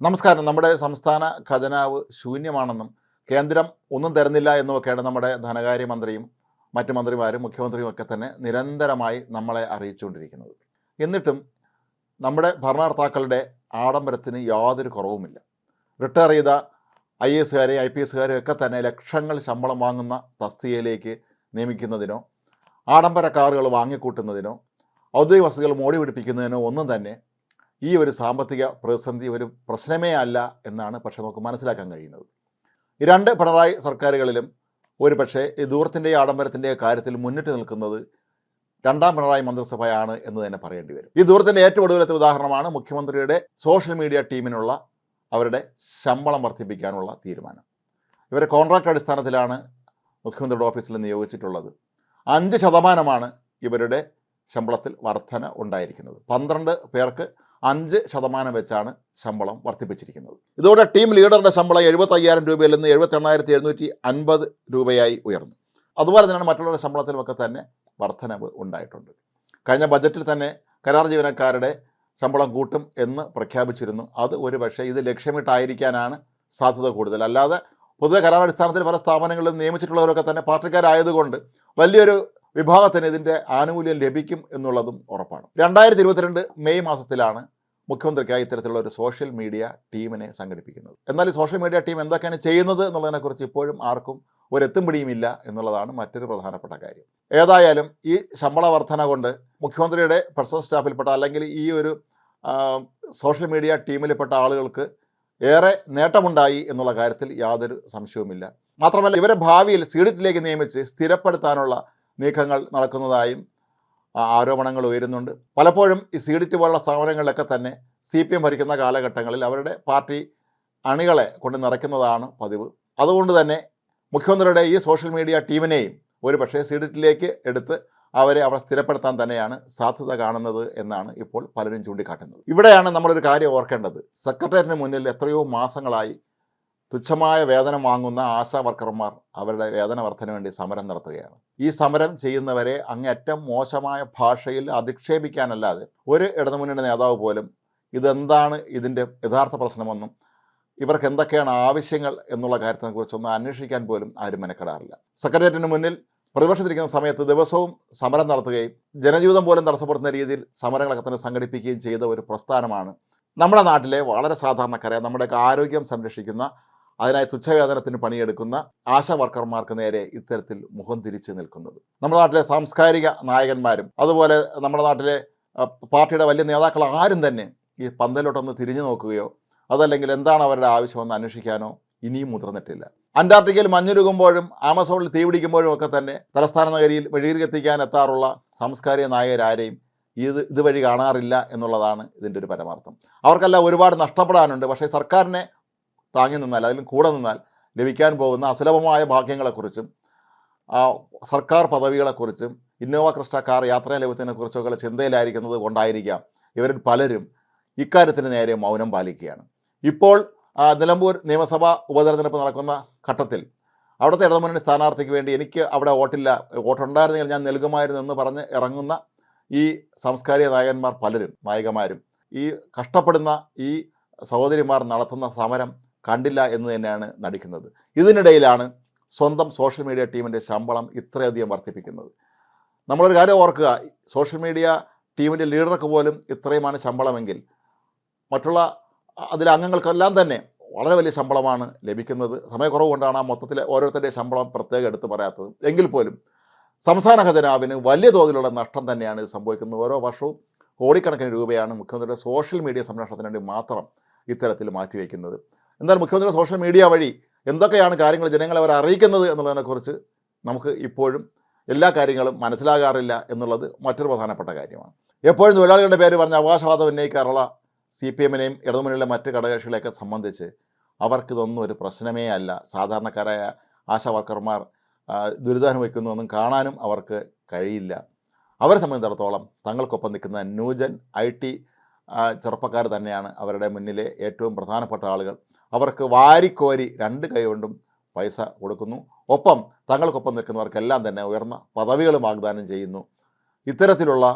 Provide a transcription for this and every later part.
നമസ്കാരം. നമ്മുടെ സംസ്ഥാന ഖജനാവ് ശൂന്യമാണെന്നും കേന്ദ്രം ഒന്നും തരുന്നില്ല എന്നുമൊക്കെയാണ് നമ്മുടെ ധനകാര്യമന്ത്രിയും മറ്റു മന്ത്രിമാരും മുഖ്യമന്ത്രിയും ഒക്കെ തന്നെ നിരന്തരമായി നമ്മളെ അറിയിച്ചുകൊണ്ടിരിക്കുന്നത്. എന്നിട്ടും നമ്മുടെ ഭരണകർത്താക്കളുടെ ആഡംബരത്തിന് യാതൊരു കുറവുമില്ല. റിട്ടയർ ചെയ്ത ഐ എസുകാരെയും ഐ പി എസുകാരെയും ഒക്കെ തന്നെ ലക്ഷങ്ങൾ ശമ്പളം വാങ്ങുന്ന തസ്തികയിലേക്ക് നിയമിക്കുന്നതിനോ ആഡംബര കാറുകൾ വാങ്ങിക്കൂട്ടുന്നതിനോ ഔദ്യോഗിക വസതികൾ മോടി പിടിപ്പിക്കുന്നതിനോ ഒന്നും തന്നെ ഈ ഒരു സാമ്പത്തിക പ്രതിസന്ധി ഒരു പ്രശ്നമേ അല്ല എന്നാണ് പക്ഷെ നമുക്ക് മനസ്സിലാക്കാൻ കഴിയുന്നത്. രണ്ട് പിണറായി സർക്കാരുകളിലും ഒരു പക്ഷേ ഈ ദൂരത്തിന്റെയും ആഡംബരത്തിന്റെയും കാര്യത്തിൽ മുന്നിട്ട് നിൽക്കുന്നത് രണ്ടാം പിണറായി മന്ത്രിസഭയാണ് എന്ന് തന്നെ പറയേണ്ടി വരും. ഈ ദൂരത്തിന്റെ ഏറ്റവും ഒടുവിലത്തെ ഉദാഹരണമാണ് മുഖ്യമന്ത്രിയുടെ സോഷ്യൽ മീഡിയ ടീമിനുള്ള അവരുടെ ശമ്പളം വർദ്ധിപ്പിക്കാനുള്ള തീരുമാനം. ഇവരെ കോൺട്രാക്ട് അടിസ്ഥാനത്തിലാണ് മുഖ്യമന്ത്രിയുടെ ഓഫീസിൽ നിയോഗിച്ചിട്ടുള്ളത്. അഞ്ച് ശതമാനമാണ് ഇവരുടെ ശമ്പളത്തിൽ വർധന ഉണ്ടായിരിക്കുന്നത്. പന്ത്രണ്ട് പേർക്ക് അഞ്ച് ശതമാനം വെച്ചാണ് ശമ്പളം വർദ്ധിപ്പിച്ചിരിക്കുന്നത്. ഇതോടെ ടീം ലീഡറുടെ ശമ്പളം എഴുപത്തി അയ്യായിരം രൂപയിൽ നിന്ന് എഴുപത്തി എണ്ണായിരത്തി എഴുന്നൂറ്റി അൻപത് രൂപയായി ഉയർന്നു. അതുപോലെ തന്നെയാണ് മറ്റുള്ളവരുടെ ശമ്പളത്തിലുമൊക്കെ തന്നെ വർധനവ് ഉണ്ടായിട്ടുണ്ട്. കഴിഞ്ഞ ബജറ്റിൽ തന്നെ കരാർ ജീവനക്കാരുടെ ശമ്പളം കൂട്ടും എന്ന് പ്രഖ്യാപിച്ചിരുന്നു. അത് ഒരു പക്ഷേ ഇത് ലക്ഷ്യമിട്ടായിരിക്കാനാണ് സാധ്യത കൂടുതൽ. അല്ലാതെ പൊതുവെ കരാർ അടിസ്ഥാനത്തിൽ പല സ്ഥാപനങ്ങളിലും നിയമിച്ചിട്ടുള്ളവരൊക്കെ തന്നെ പാർട്ടിക്കാരായതുകൊണ്ട് വലിയൊരു വിഭാഗത്തിന് ഇതിന്റെ ആനുകൂല്യം ലഭിക്കും എന്നുള്ളതും ഉറപ്പാണ്. രണ്ടായിരത്തി ഇരുപത്തിരണ്ട് മെയ് മാസത്തിലാണ് മുഖ്യമന്ത്രിക്കായി ഇത്തരത്തിലുള്ള ഒരു സോഷ്യൽ മീഡിയ ടീമിനെ സംഘടിപ്പിക്കുന്നത്. എന്നാൽ ഈ സോഷ്യൽ മീഡിയ ടീം എന്തൊക്കെയാണ് ചെയ്യുന്നത് എന്നുള്ളതിനെക്കുറിച്ച് ഇപ്പോഴും ആർക്കും ഒരു എത്തും പിടിയുമില്ല എന്നുള്ളതാണ് മറ്റൊരു പ്രധാനപ്പെട്ട കാര്യം. ഏതായാലും ഈ ശമ്പള വർധന കൊണ്ട് മുഖ്യമന്ത്രിയുടെ പേഴ്സണൽ സ്റ്റാഫിൽപ്പെട്ട അല്ലെങ്കിൽ ഈ ഒരു സോഷ്യൽ മീഡിയ ടീമിൽപ്പെട്ട ആളുകൾക്ക് ഏറെ നേട്ടമുണ്ടായി എന്നുള്ള കാര്യത്തിൽ യാതൊരു സംശയവുമില്ല. മാത്രമല്ല ഇവരെ ഭാവിയിൽ സീഡിറ്റിലേക്ക് നിയമിച്ച് സ്ഥിരപ്പെടുത്താനുള്ള നീക്കങ്ങൾ നടക്കുന്നതായും ആരോപണങ്ങൾ ഉയരുന്നുണ്ട്. പലപ്പോഴും ഈ സി ഡി ടി പോലുള്ള സ്ഥാപനങ്ങളിലൊക്കെ തന്നെ സി പി എം ഭരിക്കുന്ന കാലഘട്ടങ്ങളിൽ അവരുടെ പാർട്ടി അണികളെ കൊണ്ട് നിറയ്ക്കുന്നതാണ് പതിവ്. അതുകൊണ്ട് തന്നെ മുഖ്യമന്ത്രിയുടെ ഈ സോഷ്യൽ മീഡിയ ടീമിനെയും ഒരു പക്ഷേ ടിയിലേക്ക് എടുത്ത് അവരെ അവിടെ സ്ഥിരപ്പെടുത്താൻ തന്നെയാണ് സാധ്യത കാണുന്നത് എന്നാണ് ഇപ്പോൾ പലരും ചൂണ്ടിക്കാട്ടുന്നത്. ഇവിടെയാണ് നമ്മളൊരു കാര്യം ഓർക്കേണ്ടത്. സെക്രട്ടേറിയറ്റിന് മുന്നിൽ എത്രയോ മാസങ്ങളായി തുച്ഛമായ വേതനം വാങ്ങുന്ന ആശാ വർക്കർമാർ അവരുടെ വേതന വർധന വേണ്ടി സമരം നടത്തുകയാണ്. ഈ സമരം ചെയ്യുന്നവരെ അങ്ങേറ്റം മോശമായ ഭാഷയിൽ അധിക്ഷേപിക്കാനല്ലാതെ ഒരു ഇടതുമുന്നണി നേതാവ് പോലും ഇതെന്താണ് ഇതിന്റെ യഥാർത്ഥ പ്രശ്നമെന്നും ഇവർക്ക് എന്തൊക്കെയാണ് ആവശ്യങ്ങൾ എന്നുള്ള കാര്യത്തെക്കുറിച്ചൊന്നും അന്വേഷിക്കാൻ പോലും ആരും മെനക്കെടാറില്ല. സെക്രട്ടേറിയറ്റിന് മുന്നിൽ പ്രതിപക്ഷത്തിരിക്കുന്ന സമയത്ത് ദിവസവും സമരം നടത്തുകയും ജനജീവിതം പോലും തടസ്സപ്പെടുത്തുന്ന രീതിയിൽ സമരങ്ങളൊക്കെ തന്നെ സംഘടിപ്പിക്കുകയും ചെയ്ത ഒരു പ്രസ്ഥാനമാണ് നമ്മുടെ നാട്ടിലെ വളരെ സാധാരണക്കാരെ നമ്മുടെയൊക്കെ ആരോഗ്യം സംരക്ഷിക്കുന്ന അതിനായി തുച്ഛവേതനത്തിന് പണിയെടുക്കുന്ന ആശാ വർക്കർമാർക്ക് നേരെ ഇത്തരത്തിൽ മുഖം തിരിച്ചു നിൽക്കുന്നത്. നമ്മുടെ നാട്ടിലെ സാംസ്കാരിക നായകന്മാരും അതുപോലെ നമ്മുടെ നാട്ടിലെ പാർട്ടിയുടെ വലിയ നേതാക്കൾ ആരും തന്നെ ഈ പന്തലോട്ടൊന്ന് തിരിഞ്ഞു നോക്കുകയോ അതല്ലെങ്കിൽ എന്താണ് അവരുടെ ആവശ്യമെന്ന് അന്വേഷിക്കാനോ ഇനിയും മുതിർന്നിട്ടില്ല. അന്റാർട്ടിക്കയിൽ മഞ്ഞുരുകുമ്പോഴും ആമസോണിൽ തീപിടിക്കുമ്പോഴും ഒക്കെ തന്നെ തലസ്ഥാന നഗരിയിൽ വെളിയിലെത്തിക്കാൻ എത്താറുള്ള സാംസ്കാരിക നായകരാരെയും ഇത് ഇതുവഴി കാണാറില്ല എന്നുള്ളതാണ് ഇതിന്റെ ഒരു പരമാർത്ഥം. അവർക്കെല്ലാം ഒരുപാട് നഷ്ടപ്പെടാനുണ്ട്. പക്ഷേ സർക്കാരിനെ താങ്ങി നിന്നാൽ അതിലും കൂടെ നിന്നാൽ ലഭിക്കാൻ പോകുന്ന അസുലഭമായ ഭാഗ്യങ്ങളെക്കുറിച്ചും സർക്കാർ പദവികളെക്കുറിച്ചും ഇന്നോവ ക്രിസ്റ്റ കാർ ലഭ്യത്തിനെക്കുറിച്ചൊക്കെ ചിന്തയിലായിരിക്കുന്നത് കൊണ്ടായിരിക്കാം ഇവരിൽ പലരും ഇക്കാര്യത്തിന് നേരെ മൗനം പാലിക്കുകയാണ്. ഇപ്പോൾ നിലമ്പൂർ നിയമസഭാ ഉപതെരഞ്ഞെടുപ്പ് നടക്കുന്ന ഘട്ടത്തിൽ അവിടുത്തെ ഇടതുമുന്നണി സ്ഥാനാർത്ഥിക്ക് വേണ്ടി എനിക്ക് അവിടെ വോട്ടില്ല വോട്ടുണ്ടായിരുന്നെങ്കിൽ ഞാൻ നൽകുമായിരുന്നു എന്ന് പറഞ്ഞ് ഇറങ്ങുന്ന ഈ സാംസ്കാരിക നായകന്മാർ പലരും നായികമാരും ഈ കഷ്ടപ്പെടുന്ന ഈ സഹോദരിമാർ നടത്തുന്ന സമരം കണ്ടില്ല എന്ന് തന്നെയാണ് നടിക്കുന്നത്. ഇതിനിടയിലാണ് സ്വന്തം സോഷ്യൽ മീഡിയ ടീമിന്റെ ശമ്പളം ഇത്രയധികം വർദ്ധിപ്പിക്കുന്നത്. നമ്മളൊരു കാര്യം ഓർക്കുക സോഷ്യൽ മീഡിയ ടീമിന്റെ ലീഡർക്ക് പോലും ഇത്രയുമാണ് ശമ്പളമെങ്കിൽ മറ്റുള്ള അതിലെ അംഗങ്ങൾക്കെല്ലാം തന്നെ വളരെ വലിയ ശമ്പളമാണ് ലഭിക്കുന്നത്. സമയക്കുറവ് കൊണ്ടാണ് ആ മൊത്തത്തിലെ ഓരോരുത്തരുടെയും ശമ്പളം പ്രത്യേകം എടുത്ത് പറയാത്തത്. എങ്കിൽ പോലും സംസ്ഥാന ഖജനാവിന് വലിയ തോതിലുള്ള നഷ്ടം തന്നെയാണ് സംഭവിക്കുന്നത്. ഓരോ വർഷവും കോടിക്കണക്കിന് രൂപയാണ് മുഖ്യമന്ത്രിയുടെ സോഷ്യൽ മീഡിയ സംരക്ഷണത്തിന് വേണ്ടി മാത്രം ഇത്തരത്തിൽ മാറ്റിവെക്കുന്നത്. എന്നാൽ മുഖ്യമന്ത്രിയുടെ സോഷ്യൽ മീഡിയ വഴി എന്തൊക്കെയാണ് കാര്യങ്ങൾ ജനങ്ങളെ അവർ അറിയിക്കുന്നത് എന്നുള്ളതിനെക്കുറിച്ച് നമുക്ക് ഇപ്പോഴും എല്ലാ കാര്യങ്ങളും മനസ്സിലാകാറില്ല എന്നുള്ളത് മറ്റൊരു പ്രധാനപ്പെട്ട കാര്യമാണ്. എപ്പോഴും തൊഴിലാളികളുടെ പേര് പറഞ്ഞ അവകാശവാദം ഉന്നയിക്കാറുള്ള സി പി എമ്മിനെയും ഇടതുമുന്നണിയിലെ മറ്റ് ഘടകകക്ഷികളെയൊക്കെ സംബന്ധിച്ച് അവർക്കിതൊന്നും ഒരു പ്രശ്നമേ അല്ല. സാധാരണക്കാരായ ആശാ വർക്കർമാർ ദുരിതാനുഭവിക്കുന്നതൊന്നും കാണാനും അവർക്ക് കഴിയില്ല. അവരെ സംബന്ധിച്ചിടത്തോളം തങ്ങൾക്കൊപ്പം നിൽക്കുന്ന ന്യൂജൻ ഐ ടി ചെറുപ്പക്കാർ തന്നെയാണ് അവരുടെ മുന്നിലെ ഏറ്റവും പ്രധാനപ്പെട്ട ആളുകൾ. അവർക്ക് വാരിക്കോരി രണ്ട് കൈകൊണ്ടും പൈസ കൊടുക്കുന്നു. ഒപ്പം തങ്ങൾക്കൊപ്പം നിൽക്കുന്നവർക്കെല്ലാം തന്നെ ഉയർന്ന പദവികൾ വാഗ്ദാനം ചെയ്യുന്നു. ഇത്തരത്തിലുള്ള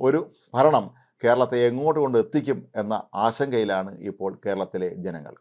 ഒരു ഭരണം കേരളത്തെ എങ്ങോട്ട് കൊണ്ട് എത്തിക്കും എന്ന ആശങ്കയിലാണ് ഇപ്പോൾ കേരളത്തിലെ ജനങ്ങൾ.